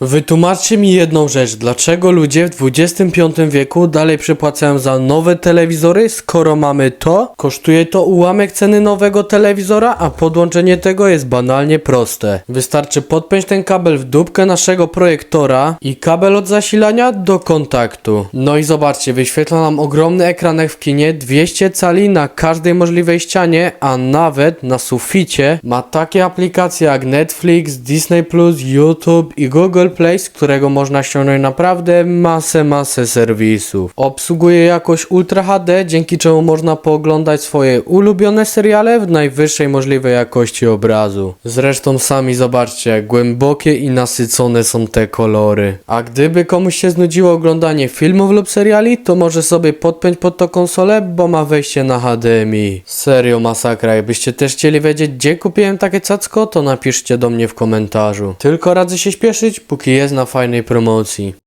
Wytłumaczcie mi jedną rzecz, dlaczego ludzie w XXV wieku dalej przepłacają za nowe telewizory, skoro mamy to? Kosztuje to ułamek ceny nowego telewizora, a podłączenie tego jest banalnie proste. Wystarczy podpiąć ten kabel w dupkę naszego projektora i kabel od zasilania do kontaktu. No i zobaczcie, wyświetla nam ogromny ekran jak w kinie, 200 cali na każdej możliwej ścianie, a nawet na suficie ma takie aplikacje jak Netflix, Disney+, YouTube i Google Play, z którego można ściągnąć naprawdę masę, masę serwisów. Obsługuje jakość Ultra HD, dzięki czemu można pooglądać swoje ulubione seriale w najwyższej możliwej jakości obrazu. Zresztą sami zobaczcie, jak głębokie i nasycone są te kolory. A gdyby komuś się znudziło oglądanie filmów lub seriali, to może sobie podpiąć pod to konsolę, bo ma wejście na HDMI. Serio masakra, jakbyście też chcieli wiedzieć, gdzie kupiłem takie cacko, to napiszcie do mnie w komentarzu. Tylko radzę się śpieszyć, póki jest na fajnej promocji.